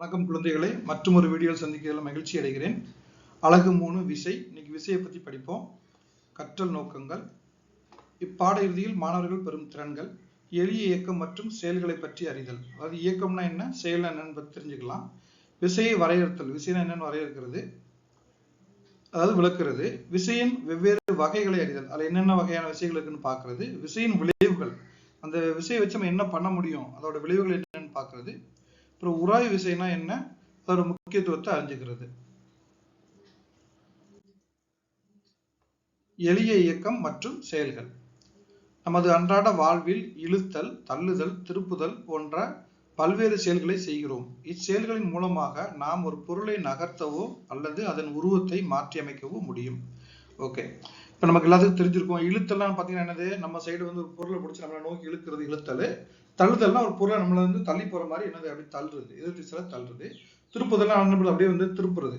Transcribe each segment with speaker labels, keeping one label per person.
Speaker 1: வணக்கம் குழந்தைகளை. மற்றும் ஒரு வீடியோவில் சந்திக்கிறதுல மகிழ்ச்சி அடைகிறேன். அழகு மூணு விசை. இன்னைக்கு விசையை பற்றி படிப்போம். கற்றல் நோக்கங்கள். இப்பாட இறுதியில் மாணவர்கள் பெறும் திறன்கள். எளிய இயக்கம் மற்றும் செயல்களை பற்றி அறிதல். அதாவது இயக்கம்னா என்ன? செயல் என்னன்னு தெரிஞ்சுக்கலாம். விசையை வரையறுத்தல். விசைனா என்னன்னு வரையறுக்கிறது. அதாவது விளக்குறது. விசையின் வெவ்வேறு வகைகளை அறிதல். அதில் என்னென்ன வகையான விசைகள் இருக்குன்னு பார்க்கறது. விசையின் விளைவுகள். அந்த விசையை வச்சு நம்ம என்ன பண்ண முடியும்? அதோட விளைவுகள் என்னன்னு பார்க்கறது. அப்புறம் உராய் விசைனா என்ன? அதோட முக்கியத்துவத்தை அறிஞ்சுக்கிறது. எளிய இயக்கம் மற்றும் செயல்கள். நமது அன்றாட வாழ்வில் இழுத்தல் தள்ளுதல் திருப்புதல் போன்ற பல்வேறு செயல்களை செய்கிறோம். இச்செயல்களின் மூலமாக நாம் ஒரு பொருளை நகர்த்தவோ அல்லது அதன் உருவத்தை மாற்றியமைக்கவோ முடியும். ஓகே. இப்போ நமக்கு எல்லாத்துக்கும் தெரிஞ்சிருக்கும். இழுத்தல்லாம் பார்த்தீங்கன்னா என்னது? நம்ம சைடு வந்து ஒரு பொருளை பிடிச்சி நம்மளை நோக்கி இழுக்கிறது இழுத்தல். தள்ளுதல்னா ஒரு பொருளை நம்மளை வந்து தள்ளி போற மாதிரி என்னது? அப்படி தள்ளுறது. எதிர் திசையில தள்ளுறது. திருப்புதெல்லாம் நம்மளை அப்படியே வந்து திருப்புறது.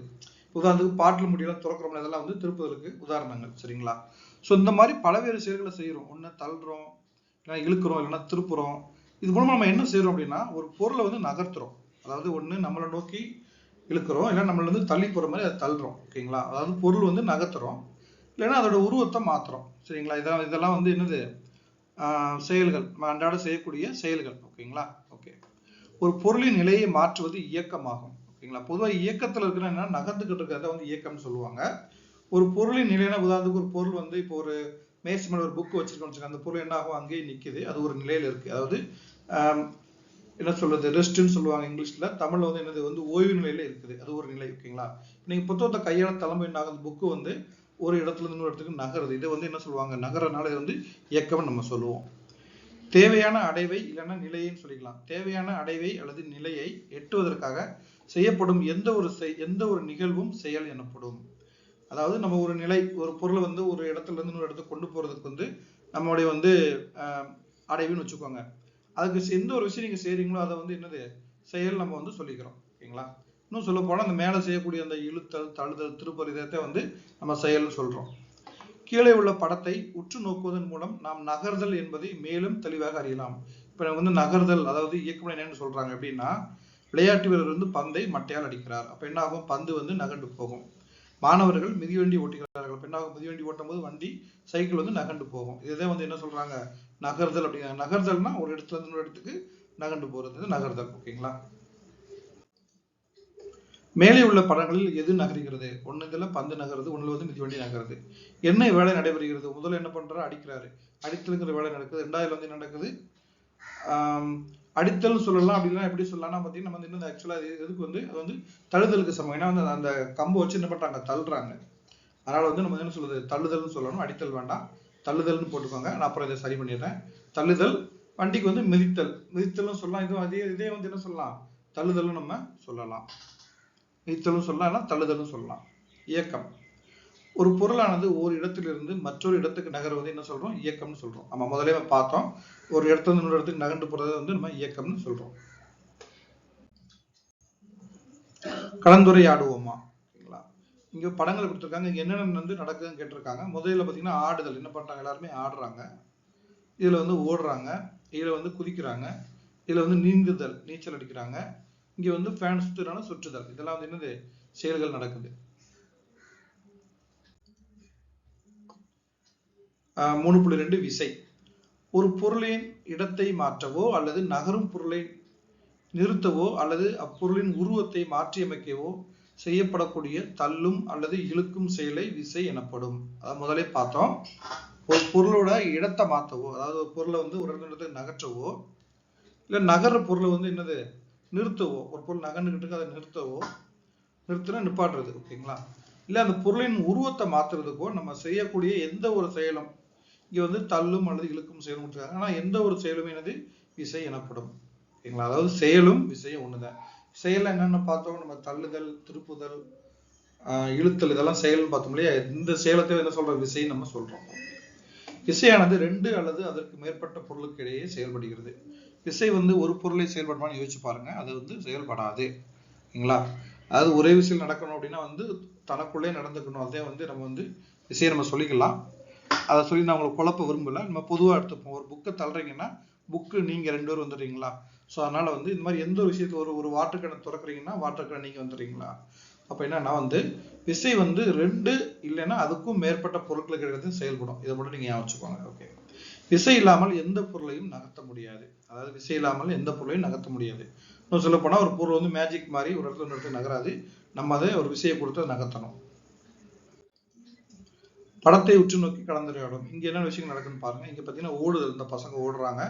Speaker 1: உதாரணத்துக்கு பாட்டில் முடியெல்லாம் துறக்கிறோம் இதெல்லாம் வந்து திருப்புதலுக்கு உதாரணங்கள் சரிங்களா? ஸோ இந்த மாதிரி பலவேறு செயல்களை செய்கிறோம் ஒன்று தள்ளுறோம் இல்லைன்னா இழுக்கிறோம் இல்லைன்னா திருப்புறோம். இது மூலமா நம்ம என்ன செய்கிறோம் அப்படின்னா ஒரு பொருளை வந்து நகர்த்துறோம். அதாவது ஒன்று நம்மளை நோக்கி இழுக்கிறோம் இல்லை நம்மள வந்து தள்ளி போற மாதிரி அதை தள்ளுறோம் ஓகேங்களா? அதாவது பொருள் வந்து நகர்த்துறோம். இல்லைன்னா அதோட உருவத்தை மாற்றுறோம் சரிங்களா? இதெல்லாம் இதெல்லாம் வந்து என்னது? செயல்கள். அன்றாட செய்யக்கூடிய செயல்கள். ஓகேங்களா? ஓகே. ஒரு பொருளின் நிலையை மாற்றுவது இயக்கமாகும். ஓகேங்களா? பொதுவாக இயக்கத்தில் இருக்கிற என்ன நகர்ந்துகிட்டு இருக்கிறத வந்து இயக்கம்னு சொல்லுவாங்க. ஒரு பொருளின் நிலைன்னா உதாரணத்துக்கு ஒரு பொருள் வந்து இப்போ ஒரு மேசி மேல ஒரு புக் வச்சிருக்கோம் வச்சுக்கோங்க. அந்த பொருள் என்ன ஆகும்? அங்கேயே நிக்குது. அது ஒரு நிலையில இருக்கு. அதாவது என்ன சொல்றது? ரெஸ்ட்னு சொல்லுவாங்க இங்கிலீஷ்ல. தமிழ்ல வந்து என்னது? வந்து ஓய்வு நிலையில இருக்குது. அது ஒரு நிலை. ஓகேங்களா? நீங்க புத்தகத்தை கையாள தலைமை என்ன ஆகுது? புக்கு வந்து ஒரு இடத்துல இருந்து இடத்துக்கு நகருது. இதை வந்து என்ன சொல்லுவாங்க? நகரனால இது வந்து இயக்கம்னு நம்ம சொல்லுவோம். தேவையான அடைவை இல்லைன்னா நிலையைன்னு சொல்லிக்கலாம். தேவையான அடைவை அல்லது நிலையை எட்டுவதற்காக செய்யப்படும் எந்த ஒரு செய்- எந்த ஒரு நிகழ்வும் செயல் எனப்படும். அதாவது நம்ம ஒரு நிலை ஒரு பொருளை வந்து ஒரு இடத்துல இருந்து இன்னொரு இடத்துக்கு கொண்டு போறதுக்கு வந்து நம்மளுடைய வந்து அடைவுன்னு வச்சுக்கோங்க. அதுக்கு எந்த ஒரு விஷயம் நீங்க செய்றீங்களோ அதை வந்து என்னது? செயல் நம்ம வந்து சொல்லிக்கிறோம். ஓகேங்களா? இன்னும் சொல்ல போனால் அந்த மேலே செய்யக்கூடிய அந்த இழுத்தல் தழுதல் திருப்பரிதத்தை வந்து நம்ம செயல்னு சொல்கிறோம் கீழே உள்ள படத்தை உற்று நோக்குவதன் மூலம் நாம் நகர்தல் என்பதை மேலும் தெளிவாக அறியலாம். இப்போ நம்ம வந்து நகர்தல் அதாவது இயக்கம் என்னன்னு சொல்கிறாங்க அப்படின்னா விளையாட்டு வீரர் வந்து பந்தை மட்டையால் அடிக்கிறார். அப்போ என்ன ஆகும்? பந்து வந்து நகண்டு போகும். மாணவர்கள் மிதிவண்டி ஓட்டுகிறார்கள். பெண்ணாக மிதிவண்டி ஓட்டும் போது வண்டி சைக்கிள் வந்து நகண்டு போகும். இதுதான் வந்து என்ன சொல்றாங்க? நகர்தல் அப்படிங்கிற நகர்தல்னா ஒரு இடத்துல இருந்து இன்னொரு இடத்துக்கு நகர்ந்து போறது நகர்தல். ஓகேங்களா? மேலே உள்ள படங்களில் எது நகர்கிறது? ஒண்ணு பந்து நகருது ஒண்ணுல வந்து மிதிவண்டி நகருது என்ன வேலை நடைபெறுகிறது? முதல்ல என்ன பண்றாரு? அடிக்கிறாரு. அடித்தலுங்கிற வேலை நடக்குது. ரெண்டாவது வந்து என்ன நடக்குது? அடித்தல் சொல்லலாம் அப்படின்னா எப்படி சொல்லலாம்னா பார்த்தீங்கன்னா நம்ம வந்து இன்னும் ஆக்சுவலா இதுக்கு வந்து அது வந்து தழுதலுக்கு சமம். ஏன்னா வந்து அந்த கம்பை வச்சு என்ன பண்றாங்க? தள்ளுறாங்க. அதனால வந்து நம்ம என்ன சொல்றது? தள்ளுதல்னு சொல்லணும். அடித்தல் வேண்டாம். தள்ளுதல்னு போட்டுக்கோங்க நான் அப்புறம் இதை சரி பண்ணிடுறேன். தள்ளுதல் வண்டிக்கு வந்து மிதித்தல். மிதித்தல்னு சொல்லலாம். இதுவும் அதே இதே வந்து என்ன சொல்லலாம்? தள்ளுதல்னு நம்ம சொல்லலாம். நீச்சலும் சொல்லலாம் தள்ளுதலும் தள்ளுதல்னு சொல்லலாம். இயக்கம். ஒரு பொருளானது ஒரு இடத்திலிருந்து மற்றொரு இடத்துக்கு நகர்வது என்ன சொல்றோம்? இயக்கம்னு சொல்றோம். நம்ம முதலே பார்த்தோம். ஒரு இடத்துல இருந்து இன்னொரு இடத்துக்கு நகர்ந்து போறதை வந்து நம்ம இயக்கம்னு சொல்றோம். கலந்துரையாடுவோமா? ஓகேங்களா இங்க படங்கள் கொடுத்துருக்காங்க. இங்க என்னென்ன வந்து நடக்குதுன்னு கேட்டிருக்காங்க. முதல்ல பாத்தீங்கன்னா ஆடுதல். என்ன பண்றாங்க? எல்லாருமே ஆடுறாங்க. இதுல வந்து ஓடுறாங்க. இதுல வந்து குதிக்கிறாங்க. இதுல வந்து நீந்துதல். நீச்சல் அடிக்கிறாங்க. இங்க வந்து ஃபேன் சுற்றுறான சுற்றுதல். இதெல்லாம் வந்து என்னது? செயல்கள் நடக்குது. ஆஹ் மூணு புள்ளி ரெண்டு விசை. ஒரு பொருளின் இடத்தை மாற்றவோ அல்லது நகரும் பொருளை நிறுத்தவோ அல்லது அப்பொருளின் உருவத்தை மாற்றியமைக்கவோ செய்யப்படக்கூடிய தள்ளும் அல்லது இழுக்கும் செயலை விசை எனப்படும். அதை முதலே பார்த்தோம். ஒரு பொருளோட இடத்தை மாற்றவோ அதாவது ஒரு பொருளை வந்து ஒரு இடத்துல நகற்றவோ இல்லை நகர்ற பொருளை வந்து என்னது? நிறுத்தவோ. ஒரு பொருள் நகர்ந்துகிட்டு இருக்கு அதை நிறுத்தவோ நிறுத்தினா நிப்பாட்டுறது ஓகேங்களா? இல்லை அந்த பொருளின் உருவத்தை மாத்துறதுக்கோ நம்ம செய்யக்கூடிய எந்த ஒரு செயலும் இங்கே வந்து தள்ளும் அல்லது இழுக்கும் செயலும் கொடுத்துருக்காங்க. எந்த ஒரு செயலும் எனது விசை எனப்படும் ஓகேங்களா? அதாவது செயலும் விசையும் ஒன்று தான் செயலில் என்னென்ன பார்த்தோம் நம்ம தள்ளுதல் திருப்புதல் இழுத்தல் இதெல்லாம் செயல்னு பார்த்தோம் இல்லையா? இந்த செயலத்தை என்ன சொல்கிற விசைன்னு நம்ம சொல்கிறோம் விசையானது ரெண்டு அல்லது அதற்கு மேற்பட்ட பொருளுக்கு இடையே செயல்படுகிறது. விசை வந்து ஒரு பொருளை செயல்படுமான்னு யோசிச்சு பாருங்க. அது வந்து செயல்படாது. ஓகேங்களா அதாவது ஒரே விசையில் நடக்கணும் அப்படின்னா வந்து தனக்குள்ளே நடந்துக்கணும். அதே வந்து நம்ம வந்து விசையை நம்ம சொல்லிக்கலாம். அதை சொல்லி நான் உங்களுக்கு குழப்ப விரும்பல. நம்ம பொதுவாக எடுத்துப்போம். ஒரு புக்கை தள்ளுறீங்கன்னா புக்கு நீங்கள் ரெண்டு பேரும் வந்துடுறீங்களா? ஸோ அதனால் வந்து இந்த மாதிரி எந்த ஒரு விஷயத்தை ஒரு ஒரு வாட்டர் கேனை திறக்கிறீங்கன்னா வாட்டர் கேன் நீங்கள் வந்துடுறீங்களா? அப்போ என்னன்னா வந்து விசை வந்து ரெண்டு இல்லைன்னா அதுக்கும் மேற்பட்ட பொருட்களுக்கு செயல்படும். இதை மட்டும் நீங்கள் ஞாபகம் வச்சுக்கோங்க. ஓகே விசை இல்லாமல் எந்த பொருளையும் நகர்த்த முடியாது. அதாவது விசை இல்லாமல் எந்த பொருளையும் நகர்த்த முடியாது. இன்னும் சொல்ல போனால் ஒரு பொருள் வந்து மேஜிக் மாதிரி ஒரு இடத்துல ஒரு இடத்துல நகராது. நம்ம அதை ஒரு விசையை கொடுத்து அதை நகர்த்தணும். படத்தை உற்று நோக்கி கலந்துரையாடும் இங்கே என்ன விஷயம் நடக்குன்னு பாருங்க. இங்கே பார்த்தீங்கன்னா ஓடுதல். இந்த பசங்க ஓடுறாங்க.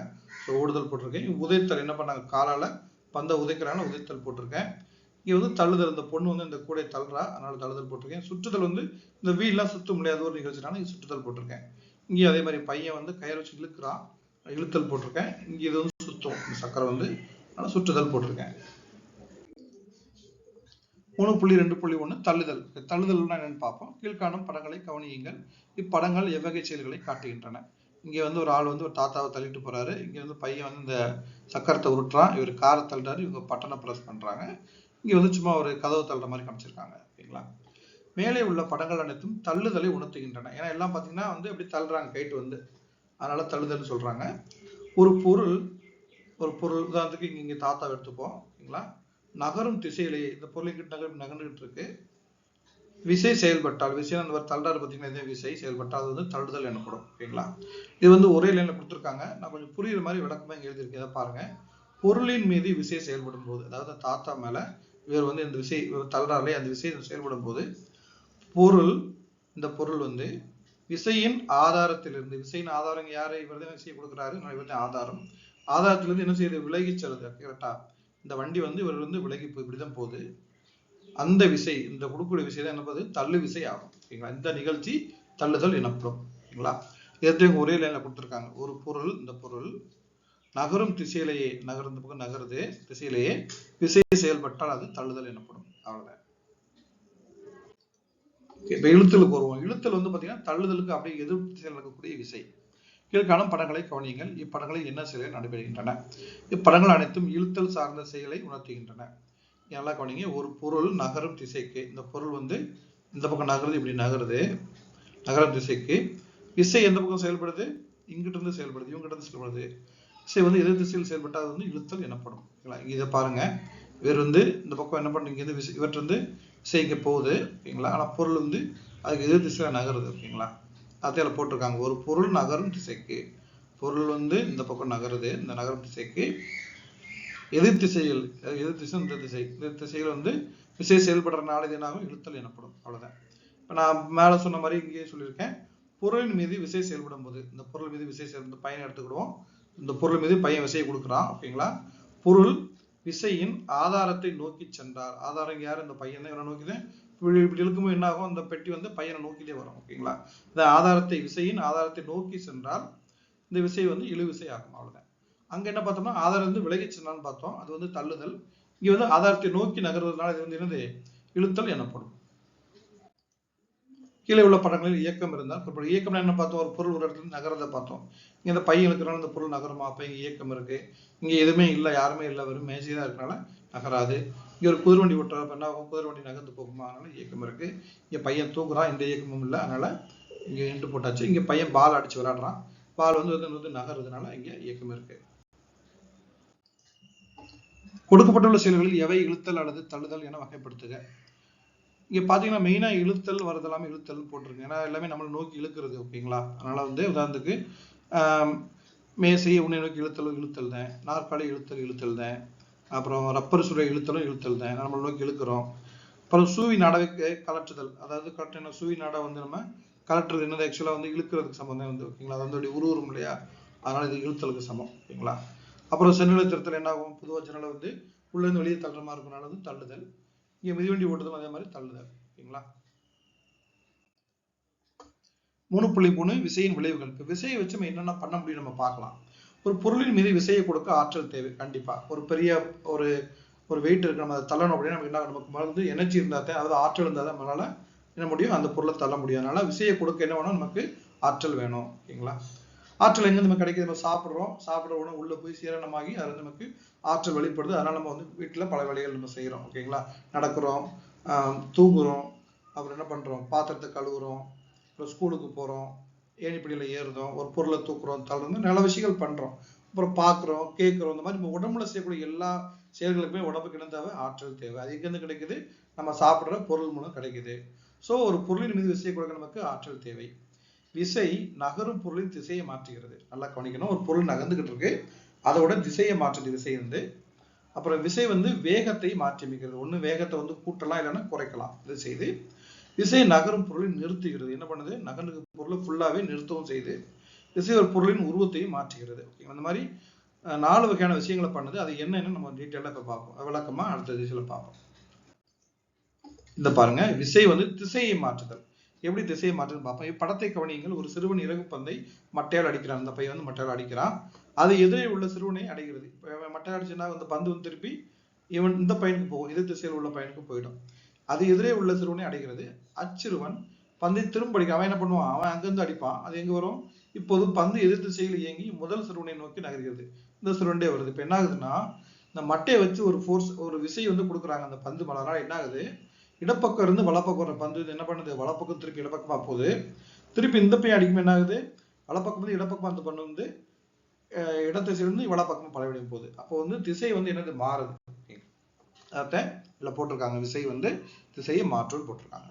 Speaker 1: ஸோ ஓடுதல் போட்டிருக்கேன். உதைத்தல் என்ன பண்ணாங்க? காலால் பந்தை உதைக்கிறாங்க. உதைத்தல் போட்டிருக்கேன். இங்கே வந்து தள்ளுதல். இந்த பொண்ணு வந்து இந்த கூடை தள்ளுறா. அதனால தள்ளுதல் போட்டிருக்கேன். சுற்றுதல் வந்து இந்த வீடெலாம் சுத்த முடியாத ஒரு நிகழ்ச்சினால இங்க சுற்றுதல் போட்டிருக்கேன். இங்கேயும் அதே மாதிரி பையன் வந்து கயிறு வச்சு இழுக்கிறான். இழுத்தல் போட்டிருக்கேன். இங்க இது வந்து சுத்தம். இந்த சக்கரை வந்து அதனால சுற்றுதல் போட்டிருக்கேன். மூணு புள்ளி ரெண்டு புள்ளி ஒண்ணு தள்ளுதல். தள்ளுதல்னா என்னன்னு பார்ப்போம். கீழ்காணும் படங்களை கவனியுங்கள். இப்படங்கள் எவ்வகை செயல்களை காட்டுகின்றன. இங்க வந்து ஒரு ஆள் வந்து ஒரு தாத்தாவை தள்ளிட்டு போறாரு. இங்க வந்து பையன் வந்து இந்த சக்கரத்தை உருட்டுறான். இவர் காரை தள்ளுறாரு. இவங்க பட்டனை ப்ரெஸ் பண்றாங்க. இங்க வந்து சும்மா ஒரு கதவு தள்ளுற மாதிரி காமிச்சிருக்காங்க. ஓகேங்களா மேலே உள்ள படங்கள் அனைத்தும் தள்ளுதலை உணர்த்துகின்றன. ஏன்னா எல்லாம் பார்த்தீங்கன்னா வந்து அப்படி தள்ளுறாங்க கைட்டு வந்து. அதனால தள்ளுதல்னு சொல்றாங்க. ஒரு பொருள் ஒரு பொருள் உதாரணத்துக்கு இங்கே இங்கே தாத்தா எடுத்துப்போம் ஓகேங்களா நகரும் திசையிலேயே இந்த பொருளை கிட்ட நகர் நகர்ந்துகிட்டு இருக்கு. விசை செயல்பட்டால் விசை அந்த ஒரு தள்ளாறு பார்த்தீங்கன்னா விசை செயல்பட்டால் அது வந்து தள்ளுதல் எனப்படும் ஓகேங்களா இது வந்து ஒரே லைனில் கொடுத்துருக்காங்க. நான் கொஞ்சம் புரியுற மாதிரி விளக்கமாக இங்கே எழுதியிருக்கேன் இதை பாருங்க. பொருளின் மீது விசை செயல்படும் போது அதாவது தாத்தா மேலே இவர் வந்து இந்த விசை இவர் தள்ளுறாருலே அந்த விசை செயல்படும் போது பொருள் இந்த பொருள் வந்து விசையின் ஆதாரத்திலிருந்து விசையின் ஆதாரம் யாரு இவர் தான் விசையை கொடுக்குறாரு? இவர் தான் ஆதாரம். ஆதாரத்திலிருந்து என்ன செய்யுது விலகி செல்லுது கரெக்டா இந்த வண்டி வந்து இவர் வந்து விலகி போய் இப்படிதான் போகுது. அந்த விசை இந்த கொடுக்கக்கூடிய விசை தான் என்னப்பது தள்ளு விசை ஆகும். ஓகேங்களா? இந்த நிகழ்ச்சி தள்ளுதல் எனப்படும். ஓகேங்களா? ஏற்கனவே ஒரே லைன்ல கொடுத்துருக்காங்க. ஒரு பொருள் இந்த பொருள் நகரும் திசையிலேயே நகர்ந்த பக்கம் நகருது திசையிலேயே விசை செயல்பட்டால் அது தள்ளுதல் எனப்படும். அவ்வளவுதான். இப்ப இழுத்தலுக்கு வருவோம் இழுத்தல் வந்து பாத்தீங்கன்னா தள்ளுதலுக்கு அப்படியே எதிர்ப்பு திசையில் விசை. கீழ்காணும் படங்களை கவனியுங்கள். இப்படங்களில் என்ன செயல்கள் நடைபெறுகின்றன? இப்படங்கள் அனைத்தும் இழுத்தல் சார்ந்த செயலை உணர்த்துகின்றன. நல்லா கவனிங்க. ஒரு பொருள் நகரும் திசைக்கு இந்த பொருள் வந்து இந்த பக்கம் நகருது இப்படி நகருது. நகரும் திசைக்கு. விசை எந்த பக்கம் செயல்படுது? இங்கிட்ட இருந்து செயல்படுது இவங்கிட்ட இருந்து செயல்படுது. விசை வந்து எதிர் திசையில் செயல்பட்டால் அது வந்து இழுத்தல் எனப்படும். இதை பாருங்க. இவர் வந்து இந்த பக்கம் என்ன பண்ணுங்க இவற்றிருந்து விசை போகுது ஓகேங்களா? ஆனால் பொருள் வந்து அதுக்கு எதிர் திசையில் நகருது ஓகேங்களா? அதையில் போட்டிருக்காங்க. ஒரு பொருள் நகரும் திசைக்கு பொருள் வந்து இந்த பக்கம் நகருது இந்த நகரும் திசைக்கு. எதிர் திசையில் எதிர் திசை இந்த திசை. இந்த திசையில் வந்து விசை செயல்படுறதுனால இது என்னாகும்? இழுத்தல் எனப்படும். அவ்வளோதான் இப்போ நான் மேலே சொன்ன மாதிரி இங்கேயே சொல்லியிருக்கேன். பொருளின் மீது விசை செயல்படும் போது இந்த பொருள் மீது விசை செயல் இந்த பையனை எடுத்துக்கிடுவோம். இந்த பொருள் மீது பையன் விசையை கொடுக்குறான் ஓகேங்களா? பொருள் விசையின் ஆதாரத்தை நோக்கி சென்றார். ஆதாரம் யார்? இந்த பையன் தான் இவனை நோக்கிதான். இப்படி இப்படி இழுக்கும்போது என்ன ஆகும் அந்த பெட்டி வந்து பையனை நோக்கிலே வரும் ஓகேங்களா? இந்த ஆதாரத்தை விசையின் ஆதாரத்தை நோக்கி சென்றால் இந்த விசை வந்து இழு விசை ஆகும் அவ்வளவுதான். அங்க என்ன பார்த்தோம்னா ஆதாரம் வந்து விலகி சென்றான்னு பார்த்தோம். அது வந்து தள்ளுதல். இங்க வந்து ஆதாரத்தை நோக்கி நகர்வதனால இது வந்து என்னது? இழுத்தல் எனப்படும். கீழே உள்ள படங்களில் இயக்கம் இருந்தால் இப்போ இயக்கம் என்ன பார்த்தோம்? ஒரு பொருள் ஒரு இடத்துல நகரத்தை பார்த்தோம். இங்க இந்த பையன் இருக்கிறனால இந்த பொருள் நகரமா? அப்ப இங்க இயக்கம் இருக்கு. இங்க எதுவுமே இல்லை யாருமே இல்லை வெறும் மேஜை தான் இருக்கனால நகராது. இங்க ஒரு குதிரை வண்டி ஓட்டுறப்ப என்ன ஆகும்? குதிரை வண்டி நகர்ந்து போகுமா? அதனால இயக்கம் இருக்கு. இங்கே பையன் தூங்குறான் இந்த இயக்கமும் இல்லை. அதனால இங்க இண்டு போட்டாச்சு. இங்க பையன் பால் அடிச்சு விளையாடுறான். பால் வந்து வந்து வந்து நகருதுனால இங்க இயக்கம் இருக்கு. கொடுக்கப்பட்டுள்ள செயல்களில் எவை இழுத்தல் அல்லது தள்ளுதல் என வகைப்படுத்துக. இங்கே பார்த்தீங்கன்னா மெயினாக இழுத்தல் வரது எல்லாமே இழுத்தல் போட்டிருக்கு. ஏன்னா எல்லாமே நம்மளை நோக்கி இழுக்கிறது ஓகேங்களா? அதனால் வந்து உதாரணத்துக்கு மேசை உன்னை நோக்கி இழுத்தலும் இழுத்தல் தான். நாற்காலி இழுத்தல் இழுத்தல் தான். அப்புறம் ரப்பர் சுரை இழுத்தலும் இழுத்தல் தான். நம்மளை நோக்கி இழுக்கிறோம். அப்புறம் சூவி நாடவை கலற்றுதல். அதாவது கரெக்டான சூவி நாடை வந்து நம்ம கலட்டுறது என்னது? ஆக்சுவலாக வந்து இழுக்கிறதுக்கு சம்பந்தம் வந்து ஓகேங்களா? அது வந்து உருவரும் இல்லையா? அதனால் இது இழுத்தலுக்கு சமம் ஓகேங்களா? அப்புறம் சென்னிலை திருத்தல் என்ன ஆகும் பொதுவாக ஜன்னலை வந்து உள்ளேருந்து வெளியே தள்ளுற மாதிரி இருக்கனால வந்து தள்ளுதல். இங்கே மிதிவண்டி ஓட்டுறதும் அதே மாதிரி தள்ளுதல் ஓகேங்களா? மூணு புள்ளி மூணு விசையின் விளைவுகள். இப்போ விசையை வச்சு நம்ம என்னென்ன பண்ண முடியும் நம்ம பார்க்கலாம். ஒரு பொருளின் மீது விசையை கொடுக்க ஆற்றல் தேவை கண்டிப்பாக ஒரு பெரிய ஒரு ஒரு வெயிட் இருக்கு நம்ம அதை தள்ளணும் அப்படின்னா நமக்கு என்ன நமக்கு மருந்து எனர்ஜி இருந்தால் தான் அதாவது ஆற்றல் இருந்தால் தான் நம்மளால் என்ன முடியும்? அந்த பொருளை தள்ள முடியும். அதனால விசையை கொடுக்க என்ன வேணும் நமக்கு ஆற்றல் வேணும் ஓகேங்களா? ஆற்றல் எங்கே நமக்கு கிடைக்குது? நம்ம சாப்பிட்றோம். சாப்பிட்ற உணவு உள்ளே போய் சீரணமாகி அது நமக்கு ஆற்றல் வெளிப்படுது. அதனால் நம்ம வந்து வீட்டில் பல வேலைகள் நம்ம செய்கிறோம் ஓகேங்களா நடக்கிறோம். ஆஹ் தூங்குறோம். அப்புறம் என்ன பண்ணுறோம் பாத்திரத்தை கழுவுறோம். அப்புறம் ஸ்கூலுக்கு போகிறோம் ஏணிப்படியில் ஏறுறோம். ஒரு பொருளை தூக்குறோம். தள்ளுறோம் நல்ல விஷயங்கள் பண்ணுறோம் அப்புறம் பார்க்குறோம் கேட்குறோம் இந்த மாதிரி நம்ம உடம்புல செய்யக்கூடிய எல்லா செயல்களுக்குமே உடம்புக்கு என்ன தேவை? ஆற்றல் தேவை. அது எங்கேருந்து கிடைக்குது? நம்ம சாப்பிட்ற பொருள் மூலம் கிடைக்குது. ஸோ ஒரு பொருளின் மீது செய்யக்கூடிய கொடுக்க நமக்கு ஆற்றல் தேவை. விசை நகரும் பொருளின் திசையை மாற்றுகிறது. நல்லா கவனிக்கணும். ஒரு பொருள் நகர்ந்துகிட்டு இருக்கு. அதோட திசையை மாற்றுது விசை வந்து அப்புறம் விசை வந்து வேகத்தை மாற்றி அமைக்கிறது வேகத்தை வந்து கூட்டலாம் இல்லைன்னா குறைக்கலாம். இது செய்து விசை நகரும் பொருளை நிறுத்துகிறது. என்ன பண்ணுது? நகர்ந்து பொருளை ஃபுல்லாகவே நிறுத்தவும் செய்து விசை ஒரு பொருளின் உருவத்தையும் மாற்றுகிறது. ஓகேங்களா? இந்த மாதிரி நாலு வகையான விஷயங்களை பண்ணுது. அது என்னன்னு நம்ம டீட்டெயிலாக இப்போ பார்ப்போம். விளக்கமாக அடுத்த திசையில் பார்ப்போம். இந்த பாருங்க. விசை வந்து திசையை மாற்றுதல். எப்படி திசையை மாற்றுதுன்னு பார்ப்போம். படத்தை கவனியுங்கள். ஒரு சிறுவன் இறகு பந்தை மட்டையால் அடிக்கிறான். அந்த பையன் வந்து மட்டையால் அடிக்கிறான். அது எதிரே உள்ள சிறுவனை அடைகிறது மட்டையால் அடிச்சுன்னா அந்த பந்து வந்து திருப்பி இவன் இந்த பையனுக்கு போகும். எதிர் திசையில் உள்ள பையனுக்கு போயிடும். அது எதிரே உள்ள சிறுவனை அடைகிறது அச்சிறுவன் பந்தை திரும்ப அடிக்க அவன் என்ன பண்ணுவான்? அவன் அங்கிருந்து அடிப்பான். அது எங்க வரும்? இப்போது பந்து எதிர் திசையில் இயங்கி முதல் சிறுவனை நோக்கி நகர்கிறது. இந்த சிறுவன்டே வருது. இப்போ என்ன ஆகுதுன்னா இந்த மட்டையை வச்சு ஒரு ஃபோர்ஸ் ஒரு விசை வந்து கொடுக்குறாங்க அந்த பந்து மலரால். என்ன ஆகுது இடப்பக்கம் இருந்து வலப்பக்கம் வர பந்து என்ன பண்ணுது? வலப்பக்கம் திருப்பி இடப்பக்கமா போகுது. திருப்பி இந்த பையன் அடிக்கும் என்ன ஆகுது? வலப்பக்கம் வந்து இடப்பக்கம் அந்த பண்ணு வந்து இடத்திசையிலிருந்து வலப்பக்கமா பலவடையும் போகுது. அப்போ வந்து திசை வந்து என்னது? மாறுது. அதான் இதில் போட்டிருக்காங்க. விசை வந்து திசையை மாற்றுன்னு போட்டிருக்காங்க.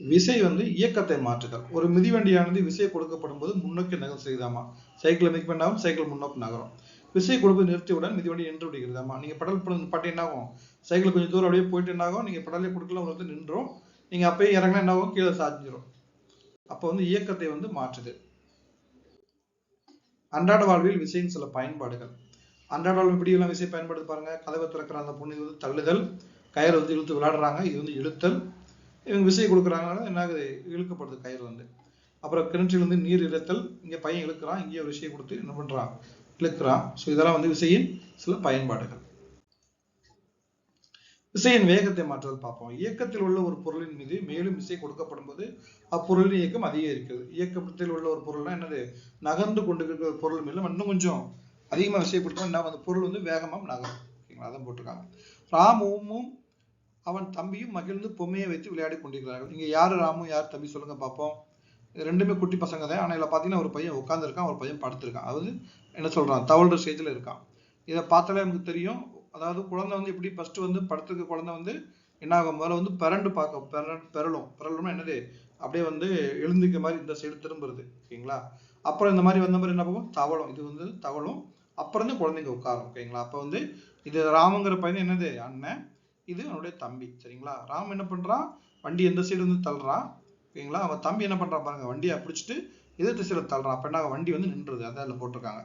Speaker 1: விசை வந்து இயக்கத்தை மாற்றுதல். ஒரு மிதிவண்டியானது விசை கொடுக்கப்படும் போது முன்னோக்கி நகர் செய்தாமா சைக்கிள் மிதிக்க வேண்டாம் சைக்கிள் முன்னோக்கி நகரும். விசை கொடுப்பது நிறுத்தியவுடன் மிதிவண்டி நின்று விடுகிறதாமா நீங்க படல் பண்ண பாட்டு என்ன ஆகும்? சைக்கிள் கொஞ்சம் தூரம் அப்படியே போயிட்டு என்ன ஆகும்? நீங்கள் பெடலே கொடுக்கல உங்களுக்கு வந்து நின்றோம். நீங்கள் அப்பயே இறங்கினா என்ன ஆகும்? கீழே சாஞ்சிரும். அப்போ வந்து இயக்கத்தை வந்து மாற்றுது. அன்றாட வாழ்வில் விசையின் சில பயன்பாடுகள். அன்றாட வாழ்வில் எப்படி எல்லாம் விசை பயன்படுது பாருங்க. கதவை திறக்கிற அந்த பொண்ணு வந்து தள்ளுதல். கயிறு வந்து இழுத்து விளையாடுறாங்க. இது வந்து இழுத்தல். இவங்க விசை கொடுக்குறாங்கனால என்ன ஆகுது? இழுக்கப்படுது கயிறு வந்து. அப்புறம் கிணற்றில் வந்து நீர் இழுத்தல். இங்கே பையன் இழுக்கிறான். இங்கே ஒரு விஷயம் கொடுத்து என்ன பண்ணுறான் இழுக்கிறான். ஸோ இதெல்லாம் வந்து விசையின் சில பயன்பாடுகள். விசையின் வேகத்தை மாற்றுதல் பார்ப்போம். இயக்கத்தில் உள்ள ஒரு பொருளின் மீது மேலும் விசை கொடுக்கப்படும் போது அப்பொருளின் இயக்கம் அதிகரிக்கிறது. இயக்கத்தில் உள்ள ஒரு பொருள்னா என்னது? நகர்ந்து கொண்டு இருக்கிற பொருள் மேலும் இன்னும் கொஞ்சம் அதிகமாக விசை கொடுத்தோம் என்ன அந்த பொருள் வந்து வேகமாக நகரும். ஓகேங்களா? அதான் போட்டிருக்காங்க. ராமுவும் அவன் தம்பியும் மகிழ்ந்து பொம்மையை வைத்து விளையாடி கொண்டிருக்கிறார்கள். இங்கே யார் ராமு யார் தம்பி சொல்லுங்க பார்ப்போம். இது ரெண்டுமே குட்டி பசங்க தான். ஆனால் இதில் பார்த்தீங்கன்னா ஒரு பையன் உட்காந்துருக்கான் ஒரு பையன் படுத்திருக்கான். அதாவது என்ன சொல்கிறான் தவழ்ற ஸ்டேஜில் இருக்கான். இதை பார்த்தாலே நமக்கு தெரியும். அதாவது குழந்தை வந்து எப்படி ஃபர்ஸ்ட் வந்து படத்துக்கு குழந்தை வந்து என்ன ஆகும் முதல்ல வந்து பிறண்டு பார்க்கும். பிற பிறலும். பிறலும்னா என்னது? அப்படியே வந்து எழுந்திருக்க மாதிரி இந்த சைடு திரும்புறது. ஓகேங்களா? அப்புறம் இந்த மாதிரி வந்த மாதிரி என்ன பண்ணும் தவளும். இது வந்து தவளும். அப்புறம் வந்து குழந்தைங்க உட்காரும். ஓகேங்களா? அப்போ வந்து இது ராமுங்கிற பையன் என்னது? அண்ணன். இது அவனுடைய தம்பி. சரிங்களா? ராம் என்ன பண்ணுறான் வண்டி எந்த சைடு வந்து தள்ளுறான்? ஓகேங்களா? அவன் தம்பி என்ன பண்ணுறான் பாருங்க. வண்டியை பிடிச்சிட்டு எதிர்த்து திசையில தள்ளுறான். அப்போ என்ன வண்டி வந்து நின்றுது. அதான் அதில் போட்டிருக்காங்க.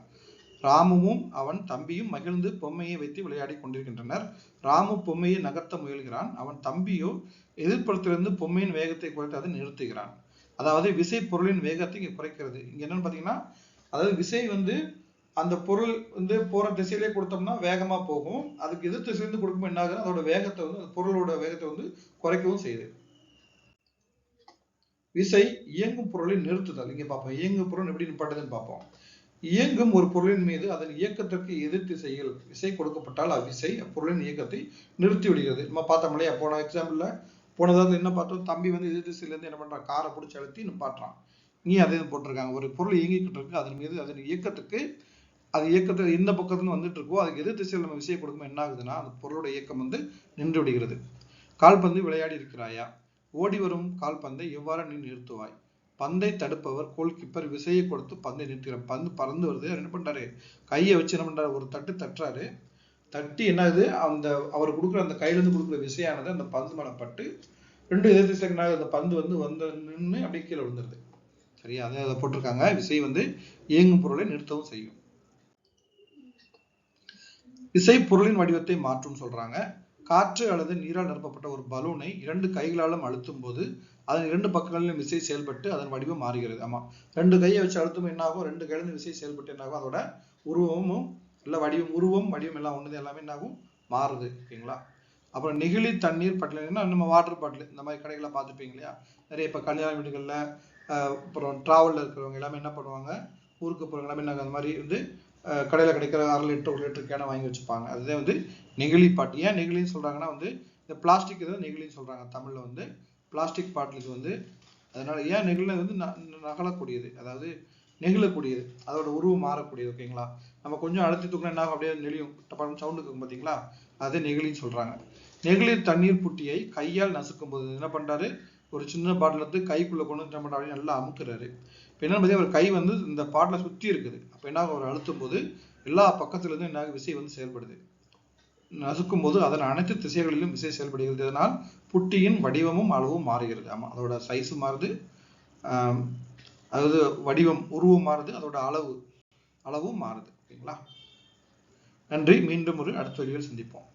Speaker 1: ராமுவும் அவன் தம்பியும் மகிழ்ந்து பொம்மையை வைத்து விளையாடி கொண்டிருக்கின்றனர். ராமு பொம்மையை நகர்த்த முயல்கிறான். அவன் தம்பியோ எதிர்ப்புறத்திலிருந்து பொம்மையின் வேகத்தை குறைத்து அதை நிறுத்துகிறான். அதாவது விசை பொருளின் வேகத்தை இங்க குறைக்கிறது. இங்க என்னன்னு பார்த்தீங்கன்னா அதாவது விசை வந்து அந்த பொருள் வந்து போற திசையிலே கொடுத்தோம்னா வேகமா போகும். அதுக்கு எதிர் திசையிலிருந்து கொடுக்கும்போது என்ன ஆகுது அதோட வேகத்தை வந்து அந்த பொருளோட வேகத்தை வந்து குறைக்கவும் செய்யுது. விசை இயங்கும் பொருளை நிறுத்துதல். இங்க பார்ப்போம். இயங்கும் பொருள் எப்படி நிப்பாட்டுதுன்னு பார்ப்போம். இயங்கும் ஒரு பொருளின் மீது அதன் இயக்கத்திற்கு எதிர் திசையில் விசை கொடுக்கப்பட்டால் அவ்விசை அப்பொருளின் இயக்கத்தை நிறுத்தி விடுகிறது நம்ம பார்த்தோம் இல்லையா? போன எக்ஸாம்பிள்ல போனதாவது என்ன பார்த்தோம்? தம்பி வந்து எதிர் திசையில என்ன பண்றான்? காரை பிடிச்சி அழுத்தி நிப்பாட்டுறான். இங்கே அதே இது போட்டிருக்காங்க. ஒரு பொருள் இயங்கிக்கிட்டு இருக்கு. அதன் மீது அதன் இயக்கத்துக்கு அது இயக்கத்தில் எந்த பக்கத்துல வந்துட்டு இருக்கோ அதுக்கு எதிர் திசையில் நம்ம விசையை கொடுக்கும்போது என்ன ஆகுதுன்னா அந்த பொருளோட இயக்கம் வந்து நின்று விடுகிறது கால்பந்து விளையாடி இருக்கிறாயா? ஓடி வரும் கால்பந்தை எவ்வாறு நீ நிறுத்துவாய்? பந்தை தடுப்பவர் கோல் கீப்பர் விசையை கொடுத்து பந்தை நிறுத்துகிறார் பந்து பறந்து வருது. என்ன பண்ணுறாரு கையை வச்சு என்ன பண்ணுறாரு ஒரு தட்டு தட்டுறாரு. தட்டி என்ன ஆகுது? அந்த அவர் கொடுக்குற அந்த கையிலேருந்து கொடுக்குற விசையானது அந்த பந்து மேல பட்டு ரெண்டு எதிர் திசைக்கு அந்த பந்து வந்து வந்து நின்று அப்படியே கீழே விழுந்துருது. சரியா? அதை அதை போட்டிருக்காங்க. விசை வந்து இயங்கும் பொருளை நிறுத்தவும் செய்யும். விசை பொருளின் வடிவத்தை மாற்றும் சொல்றாங்க. காற்று அல்லது நீரால் நிரப்பப்பட்ட ஒரு பலூனை இரண்டு கைகளாலும் அழுத்தும் போது அதன் இரண்டு பக்கங்களிலும் விசை செயல்பட்டு அதன் வடிவம் மாறுகிறது. ஆமாம் ரெண்டு கையை வச்சு அழுத்தும் என்னாகும் ரெண்டு கையிலிருந்து விசை செயல்பட்டு என்னாகும் அதோட உருவமும் இல்லை வடிவம் உருவம் வடிவம் எல்லாம் ஒன்று எல்லாமே என்னாகும்? மாறுது ஓகேங்களா? அப்புறம் நெகிழி தண்ணீர் பட்டியல்னா நம்ம வாட்டர் பாட்டில் இந்த மாதிரி கடைகளில் பார்த்துப்பீங்க இல்லையா? நிறைய இப்போ கல்யாண வீடுகளில் அப்புறம் ட்ராவலில் இருக்கிறவங்க எல்லாமே என்ன பண்ணுவாங்க? ஊருக்கு போகிறவங்க எல்லாமே நாங்கள் அந்த மாதிரி வந்து கடையில் கிடைக்கிற அரை லிட்டர் ஒரு லிட்டர் கேனை வாங்கி வச்சுப்பாங்க. அதுதான் வந்து நெகிழி பாட்டு. ஏன் நெகிழின்னு சொல்கிறாங்கன்னா வந்து இந்த பிளாஸ்டிக் இதை நெகிழின்னு சொல்கிறாங்க தமிழில் வந்து. பிளாஸ்டிக் பாட்டிலுக்கு வந்து அதனால் ஏன் நெகிழ வந்து ந- நகலக்கூடியது? அதாவது நெகிழக்கூடியது. அதோட உருவம் மாறக்கூடியது ஓகேங்களா நம்ம கொஞ்சம் அழுத்தி தூக்கினா என்ன ஆகும்? அப்படியே நெளியும். டப்பாலும் சவுண்டு இருக்கும் பார்த்தீங்களா அதே நெகிழின்னு சொல்கிறாங்க நெகிழிர் தண்ணீர் புட்டியை கையால் நசுக்கும் போது என்ன பண்ணுறாரு ஒரு சின்ன பாட்டில் எடுத்து கைக்குள்ளே கொண்டு வந்து என்ன பண்ணுறாரு நல்லா அமுக்குறாரு. இப்போ என்ன பார்த்தீங்கன்னா ஒரு கை வந்து இந்த பாட்டில் சுற்றி இருக்குது. அப்போ என்ன ஆகும்? அவர் அழுத்தும் போது எல்லா பக்கத்துலேருந்து என்ன ஆகும்? விசை வந்து செயல்படுது. நசுக்கும் போது அதன் அனைத்து திசைகளிலும் விசை செயல்படுகிறது. இதனால் புட்டியின் வடிவமும் அளவும் மாறுகிறது. ஆமா அதோட சைஸ் மாறுது. அதாவது வடிவம் உருவம் மாறுது. அதோட அளவு அளவும் மாறுது. ஓகேங்களா? நன்றி. மீண்டும் ஒரு அடுத்த வழியில் சந்திப்போம்.